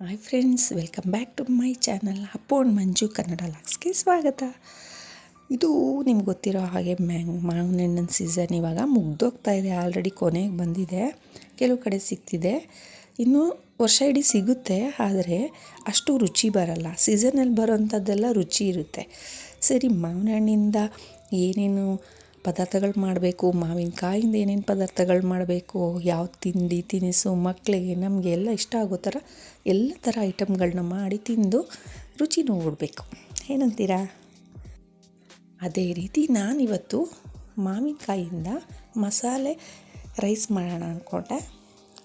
Hi friends, welcome back to my channel Appu and Manju Kannada ಲಾಕ್ಸ್ಗೆ ಸ್ವಾಗತ. ಇದು ನಿಮ್ಗೆ ಗೊತ್ತಿರೋ ಹಾಗೆ ಮ್ಯಾಂಗ್ ಮಾವಿನ ಹಣ್ಣಿನ ಸೀಸನ್ ಇವಾಗ ಮುಗ್ದೋಗ್ತಾ ಇದೆ ಆಲ್ರೆಡಿ ಕೊನೆಗೆ ಬಂದಿದೆ, ಕೆಲವು ಕಡೆ ಸಿಗ್ತಿದೆ. ಇನ್ನು ವರ್ಷ ಇಡೀ ಸಿಗುತ್ತೆ, ಆದರೆ ಅಷ್ಟು ರುಚಿ ಬರಲ್ಲ. ಸೀಸನಲ್ಲಿ ಬರೋಂಥದ್ದೆಲ್ಲ ರುಚಿ ಇರುತ್ತೆ. ಸರಿ ಮಾವಿನ ಹಣ್ಣಿಂದ ಏನೇನು ಪದಾರ್ಥಗಳು ಮಾಡಬೇಕು, ಮಾವಿನಕಾಯಿಂದ ಏನೇನು ಪದಾರ್ಥಗಳು ಮಾಡಬೇಕು, ಯಾವ ತಿಂಡಿ ತಿನಿಸು ಮಕ್ಕಳಿಗೆ ನಮಗೆ ಎಲ್ಲ ಇಷ್ಟ ಆಗೋ ಥರ ಎಲ್ಲ ಥರ ಐಟಮ್ಗಳನ್ನ ಮಾಡಿ ತಿಂದು ರುಚಿ ನೋಡಬೇಕು ಏನಂತೀರಾ? ಅದೇ ರೀತಿ ನಾನಿವತ್ತು ಮಾವಿನಕಾಯಿಂದ ಮಸಾಲೆ ರೈಸ್ ಮಾಡೋಣ ಅಂದ್ಕೊಂಡೆ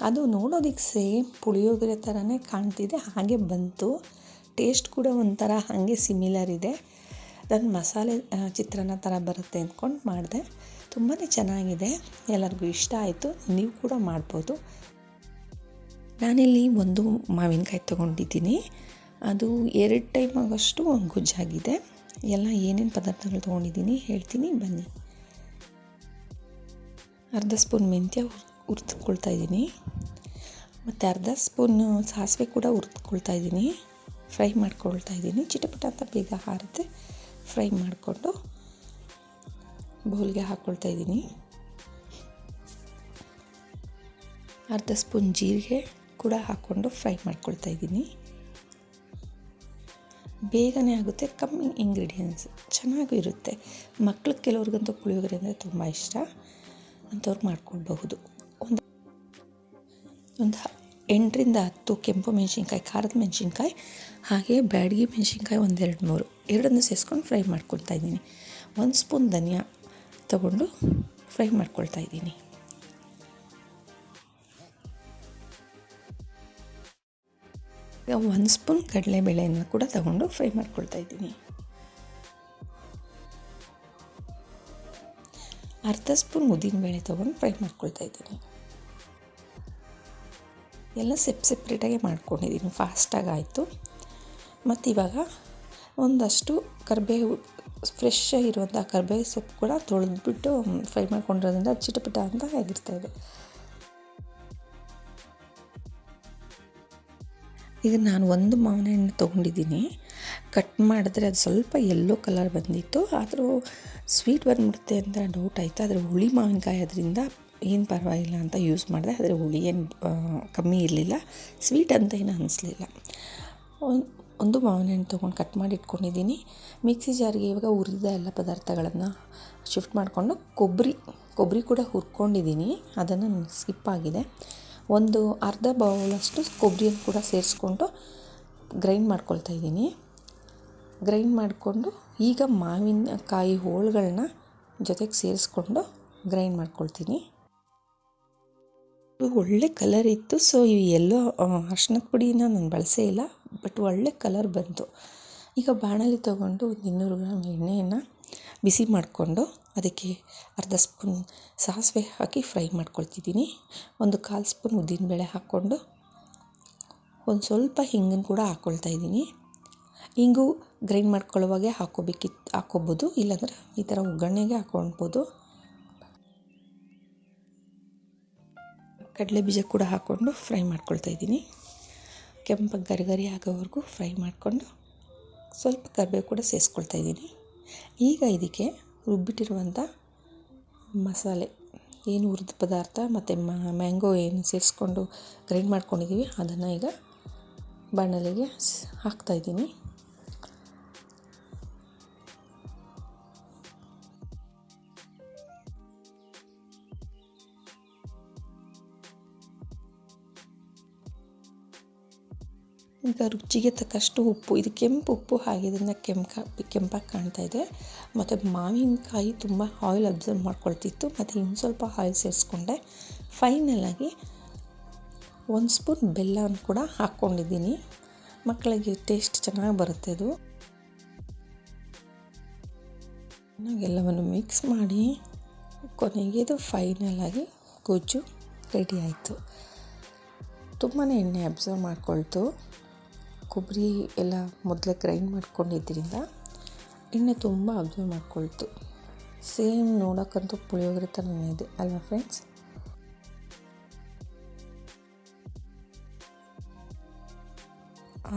ಅದು ನೋಡೋದಕ್ಕೆ ಸೇಮ್ ಪುಳಿಯೋಗರೆ ಥರನೇ ಕಾಣ್ತಿದೆ, ಹಾಗೆ ಬಂತು. ಟೇಸ್ಟ್ ಕೂಡ ಒಂಥರ ಹಾಗೆ ಸಿಮಿಲರ್ ಇದೆ. ನನ್ನ ಮಸಾಲೆ ಚಿತ್ರಾನ್ನ ಥರ ಬರುತ್ತೆ ಅಂದ್ಕೊಂಡು ಮಾಡಿದೆ. ತುಂಬಾ ಚೆನ್ನಾಗಿದೆ. ಎಲ್ಲರಿಗೂ ಇಷ್ಟ ಆಯಿತು. ನೀವು ಕೂಡ ಮಾಡ್ಬೋದು. ನಾನಿಲ್ಲಿ ಒಂದು ಮಾವಿನಕಾಯಿ ತೊಗೊಂಡಿದ್ದೀನಿ. ಅದು ಎರಡು ಟೈಮ್ ಆಗೋಷ್ಟು ಗುಜ್ಜಾಗಿದೆ. ಎಲ್ಲ ಏನೇನು ಪದಾರ್ಥಗಳು ತೊಗೊಂಡಿದ್ದೀನಿ ಹೇಳ್ತೀನಿ, ಬನ್ನಿ. ಅರ್ಧ ಸ್ಪೂನ್ ಮೆಂತ್ಯ ಹುರಿದುಕೊಳ್ತಾ ಇದ್ದೀನಿ. ಮತ್ತು ಅರ್ಧ ಸ್ಪೂನ್ ಸಾಸಿವೆ ಕೂಡ ಹುರಿದುಕೊಳ್ತಾ ಇದ್ದೀನಿ. ಫ್ರೈ ಮಾಡ್ಕೊಳ್ತಾ ಇದ್ದೀನಿ. ಚಿಟಪಟ ಅಂತ ಬೇಗ ಹಾರುತ್ತೆ. ಫ್ರೈ ಮಾಡಿಕೊಂಡು ಬೌಲ್ಗೆ ಹಾಕ್ಕೊಳ್ತಾ ಇದ್ದೀನಿ. ಅರ್ಧ ಸ್ಪೂನ್ ಜೀರಿಗೆ ಕೂಡ ಹಾಕ್ಕೊಂಡು ಫ್ರೈ ಮಾಡ್ಕೊಳ್ತಾ ಇದ್ದೀನಿ. ಬೇಗನೆ ಆಗುತ್ತೆ ಕಮ್ಮಿ ಇಂಗ್ರೀಡಿಯೆಂಟ್ಸ್ ಚೆನ್ನಾಗೂ ಇರುತ್ತೆ. ಮಕ್ಳಿಗೆ ಕೆಲವ್ರಿಗಂತೂ ಪುಳಿಯೋಗರೆ ಅಂದರೆ ತುಂಬ ಇಷ್ಟ. ಅಂಥವ್ರು ಮಾಡ್ಕೊಳ್ಬಹುದು. ಒಂದು ಒಂದು ಎಂಟರಿಂದ ಹತ್ತು ಕೆಂಪು ಮೆಣಸಿನ್ಕಾಯಿ, ಖಾರದ ಮೆಣಸಿನ್ಕಾಯಿ ಹಾಗೆ ಬ್ಯಾಡಗಿ ಮೆಣಸಿನ್ಕಾಯಿ ಒಂದೆರಡು ಮೂರು. ಎರಡನ್ನು ಸೇರಿಸ್ಕೊಂಡು ಫ್ರೈ ಮಾಡ್ಕೊಳ್ತಾ ಇದ್ದೀನಿ. ಒಂದು ಸ್ಪೂನ್ ಧನಿಯಾ ತಗೊಂಡು ಫ್ರೈ ಮಾಡ್ಕೊಳ್ತಾ ಇದ್ದೀನಿ. ಈಗ ಒಂದು ಸ್ಪೂನ್ ಕಡಲೆಬೇಳೆಯನ್ನು ಕೂಡ ತಗೊಂಡು ಫ್ರೈ ಮಾಡ್ಕೊಳ್ತಾ ಇದ್ದೀನಿ. ಅರ್ಧ ಸ್ಪೂನ್ ಉದ್ದಿನಬೇಳೆ ತೊಗೊಂಡು ಫ್ರೈ ಮಾಡ್ಕೊಳ್ತಾ ಇದ್ದೀನಿ. ಎಲ್ಲ ಸೆಪ್ ಸೆಪ್ರೇಟಾಗಿ ಮಾಡ್ಕೊಂಡಿದ್ದೀನಿ. ಫಾಸ್ಟಾಗಿ ಆಯಿತು. ಮತ್ತು ಇವಾಗ ಒಂದಷ್ಟು ಕರಿಬೇವು ಫ್ರೆಶ್ ಆಗಿರುವಂಥ ಕರಿಬೇವು ಸೊಪ್ಪು ಕೂಡ ತೊಳೆದ್ಬಿಟ್ಟು ಫ್ರೈ ಮಾಡ್ಕೊಂಡಿರೋದ್ರಿಂದ ಚಿಟಪಟ ಅಂತ ಆಗಿರ್ತಾಯಿದೆ ಈಗ ನಾನು ಒಂದು ಮಾವಿನ ಹಣ್ಣು ತೊಗೊಂಡಿದ್ದೀನಿ. ಕಟ್ ಮಾಡಿದ್ರೆ ಅದು ಸ್ವಲ್ಪ ಎಲ್ಲೋ ಕಲರ್ ಬಂದಿತ್ತು. ಆದರೂ ಸ್ವೀಟ್ ಬಂದ್ಬಿಡುತ್ತೆ ಅಂತ ಡೌಟ್ ಆಯಿತು. ಆದರೆ ಹುಳಿ ಮಾವಿನಕಾಯಿ ಅದರಿಂದ ಏನು ಪರವಾಗಿಲ್ಲ ಅಂತ ಯೂಸ್ ಮಾಡಿದೆ. ಆದರೆ ಹುಳಿ ಏನು ಕಮ್ಮಿ ಇರಲಿಲ್ಲ. ಸ್ವೀಟ್ ಅಂತ ಏನು ಅನಿಸ್ಲಿಲ್ಲ. ಒಂದು ಮಾವಿನ ಹಣ್ಣು ತೊಗೊಂಡು ಕಟ್ ಮಾಡಿ ಇಟ್ಕೊಂಡಿದ್ದೀನಿ. ಮಿಕ್ಸಿ ಜಾರಿಗೆ ಇವಾಗ ಹುರಿದ ಎಲ್ಲ ಪದಾರ್ಥಗಳನ್ನು ಶಿಫ್ಟ್ ಮಾಡಿಕೊಂಡು ಕೊಬ್ಬರಿ ಕೊಬ್ಬರಿ ಕೂಡ ಹುರ್ಕೊಂಡಿದ್ದೀನಿ. ಅದನ್ನು ಸ್ಕಿಪ್ ಆಗಿದೆ. ಒಂದು ಅರ್ಧ ಬೌಲಷ್ಟು ಕೊಬ್ಬರಿಯನ್ನು ಕೂಡ ಸೇರಿಸ್ಕೊಂಡು ಗ್ರೈಂಡ್ ಮಾಡ್ಕೊಳ್ತಾ ಇದ್ದೀನಿ. ಗ್ರೈಂಡ್ ಮಾಡಿಕೊಂಡು ಈಗ ಮಾವಿನಕಾಯಿ ಹೋಳುಗಳನ್ನ ಜೊತೆಗೆ ಸೇರಿಸ್ಕೊಂಡು ಗ್ರೈಂಡ್ ಮಾಡ್ಕೊಳ್ತೀನಿ. ಒಳ್ಳೆ ಕಲರ್ ಇತ್ತು. ಸೊ ಈ ಎಲ್ಲೋ ಅರ್ಶಿನದ ಪುಡಿನ ನಾನು ಬಳಸೇ ಇಲ್ಲ. ಬಟ್ ಒಳ್ಳೆ ಕಲರ್ ಬಂತು. ಈಗ ಬಾಣಲಿ ತೊಗೊಂಡು ಒಂದು ಇನ್ನೂರು ಗ್ರಾಮ್ ಎಣ್ಣೆಯನ್ನು ಬಿಸಿ ಮಾಡಿಕೊಂಡು ಅದಕ್ಕೆ ಅರ್ಧ ಸ್ಪೂನ್ ಸಾಸಿವೆ ಹಾಕಿ ಫ್ರೈ ಮಾಡ್ಕೊಳ್ತಿದ್ದೀನಿ. ಒಂದು ಕಾಲು ಸ್ಪೂನ್ ಉದ್ದಿನಬೇಳೆ ಹಾಕ್ಕೊಂಡು ಒಂದು ಸ್ವಲ್ಪ ಹಿಂಗನ್ನು ಕೂಡ ಹಾಕ್ಕೊಳ್ತಾ ಇದ್ದೀನಿ. ಹಿಂಗು ಗ್ರೈಂಡ್ ಮಾಡ್ಕೊಳ್ಳುವಾಗೆ ಹಾಕೋಬೇಕಿತ್ತು ಹಾಕೋಬೋದು. ಇಲ್ಲಾಂದ್ರೆ ಈ ಥರ ಒಗ್ಗರಣೆಗೆ ಹಾಕ್ಕೊಳ್ಬೋದು ಕಡಲೆ ಬೀಜ ಕೂಡ ಹಾಕ್ಕೊಂಡು ಫ್ರೈ ಮಾಡ್ಕೊಳ್ತಾ ಇದ್ದೀನಿ. ಕೆಂಪಗೆ ಗರಿ ಗರಿ ಆಗೋವರೆಗೂ ಫ್ರೈ ಮಾಡಿಕೊಂಡು ಸ್ವಲ್ಪ ಕರಿಬೇವು ಕೂಡ ಸೇರಿಸ್ಕೊಳ್ತಾ ಇದ್ದೀನಿ. ಈಗ ಇದಕ್ಕೆ ರುಬ್ಬಿಟ್ಟಿರುವಂಥ ಮಸಾಲೆ, ಏನು ಹುರಿದ ಪದಾರ್ಥ ಮತ್ತು ಮ್ಯಾಂಗೋ ಏನು ಸೇರಿಸ್ಕೊಂಡು ಗ್ರೈಂಡ್ ಮಾಡ್ಕೊಂಡಿದ್ದೀವಿ, ಅದನ್ನು ಈಗ ಬಾಣಲೆಗೆ ಹಾಕ್ತಾಯಿದ್ದೀನಿ ಈಗ ರುಚಿಗೆ ತಕ್ಕಷ್ಟು ಉಪ್ಪು, ಇದು ಕೆಂಪು ಉಪ್ಪು ಹಾಗಿದ್ದರಿಂದ ಕೆಂಪ, ಕೆಂಪಾಗಿ ಕಾಣ್ತಾ ಇದೆ. ಮತ್ತು ಮಾವಿನಕಾಯಿ ತುಂಬ ಆಯಿಲ್ ಅಬ್ಸರ್ವ್ ಮಾಡ್ಕೊಳ್ತಿತ್ತು. ಮತ್ತು ಇನ್ನು ಸ್ವಲ್ಪ ಆಯಿಲ್ ಸೇರಿಸ್ಕೊಂಡೆ. ಫೈನಲಾಗಿ ಒಂದು ಸ್ಪೂನ್ ಬೆಲ್ಲವನ್ನು ಕೂಡ ಹಾಕ್ಕೊಂಡಿದ್ದೀನಿ. ಮಕ್ಕಳಿಗೆ ಟೇಸ್ಟ್ ಚೆನ್ನಾಗಿ ಬರುತ್ತೆ ಅದು. ಎಲ್ಲವನ್ನು ಮಿಕ್ಸ್ ಮಾಡಿ ಕೊನೆಗೆ ಇದು ಫೈನಲಾಗಿ ಗೊಜ್ಜು ರೆಡಿ ಆಯಿತು. ತುಂಬಾ ಎಣ್ಣೆ ಅಬ್ಸರ್ವ್ ಮಾಡ್ಕೊಳ್ತು. ಕೊಬ್ಬರಿ ಎಲ್ಲ ಮೊದಲೇ ಗ್ರೈಂಡ್ ಮಾಡ್ಕೊಂಡಿದ್ದರಿಂದ ಎಣ್ಣೆ ತುಂಬ ಅಬ್ಸರ್ವ್ ಮಾಡ್ಕೊಳ್ತು. ಸೇಮ್ ನೋಡೋಕ್ಕಂತೂ ಪುಳಿಯೋಗರೆ ಥರನೇ ಇದೆ, ಅಲ್ವಾ ಫ್ರೆಂಡ್ಸ್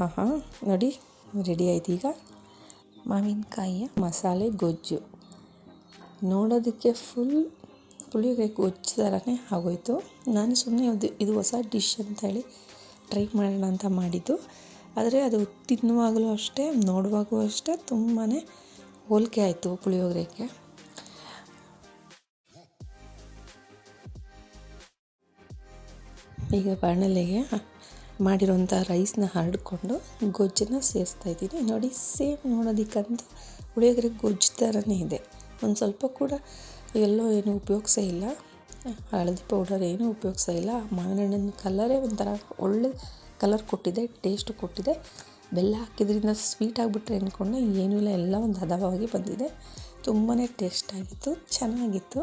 ಆಹಾ, ನೋಡಿ ರೆಡಿ ಆಯ್ತು ಈಗ. ಮಾವಿನಕಾಯಿಯ ಮಸಾಲೆ ಗೊಜ್ಜು. ನೋಡೋದಕ್ಕೆ ಫುಲ್ ಪುಳಿಯೋಗರೆ ಗೊಜ್ಜು ಥರನೇ ಆಗೋಯ್ತು. ನಾನು ಸುಮ್ಮನೆ ಇದು ಹೊಸ ಡಿಶ್ ಅಂತ ಹೇಳಿ ಟ್ರೈ ಮಾಡೋಣ ಅಂತ ಮಾಡಿದ್ದು. ಆದರೆ ಅದು ತಿನ್ನುವಾಗಲೂ ಅಷ್ಟೇ ನೋಡುವಾಗೂ ಅಷ್ಟೇ ತುಂಬಾ ಹೋಲಿಕೆ ಆಯಿತು ಪುಳಿಯೋಗರೆಗೆ. ಈಗ ಬಾಣಲೆಗೆ ಮಾಡಿರೋಂಥ ರೈಸ್ನ ಹರಡಿಕೊಂಡು ಗೊಜ್ಜನ್ನು ಸೇರಿಸ್ತಾ ಇದ್ದೀನಿ. ನೋಡಿ ಸೇಮ್ ನೋಡೋದಕ್ಕಂತೂ ಪುಳಿಯೋಗರೆ ಗೊಜ್ಜು ಥರನೇ ಇದೆ. ಒಂದು ಸ್ವಲ್ಪ ಕೂಡ ಎಲ್ಲೋ ಏನು ಉಪಯೋಗಿಸೇ ಇಲ್ಲ. ಹಳದಿ ಪೌಡರ್ ಏನೂ ಉಪಯೋಗಿಸೇ ಇಲ್ಲ. ಮಾವಿನ ಹಣ್ಣಿನ ಕಲರೇ ಒಂಥರ ಒಳ್ಳೆ ಕಲರ್ ಕೊಟ್ಟಿದೆ, ಟೇಸ್ಟು ಕೊಟ್ಟಿದೆ. ಬೆಲ್ಲ ಹಾಕಿದ್ರಿಂದ ಸ್ವೀಟ್ ಆಗಿಬಿಟ್ರೆ ಅಂದ್ಕೊಂಡೆ ಏನೂ ಇಲ್ಲ, ಎಲ್ಲ ಒಂದು ಹದವಾಗಿ ಬಂದಿದೆ. ತುಂಬಾ ಟೇಸ್ಟಾಗಿತ್ತು ಚೆನ್ನಾಗಿತ್ತು.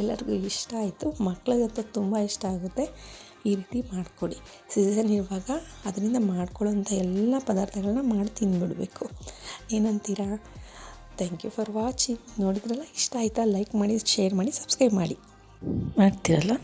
ಎಲ್ಲರಿಗೂ ಇಷ್ಟ ಆಯಿತು. ಮಕ್ಳಿಗಂತೂ ತುಂಬ ಇಷ್ಟ ಆಗುತ್ತೆ. ಈ ರೀತಿ ಮಾಡಿಕೊಡಿ. ಸೀಸನ್ ಇರುವಾಗ ಅದರಿಂದ ಮಾಡ್ಕೊಳ್ಳೋಂಥ ಎಲ್ಲ ಪದಾರ್ಥಗಳನ್ನ ಮಾಡಿ ತಿಂದುಬಿಡಬೇಕು ಏನಂತೀರಾ? ಥ್ಯಾಂಕ್ ಯು ಫಾರ್ ವಾಚಿಂಗ್ ನೋಡಿದ್ರಲ್ಲ? ಇಷ್ಟ ಆಯಿತಾ? ಲೈಕ್ ಮಾಡಿ ಶೇರ್ ಮಾಡಿ ಸಬ್ಸ್ಕ್ರೈಬ್ ಮಾಡಿ. ಮಾಡ್ತೀರಲ್ಲ?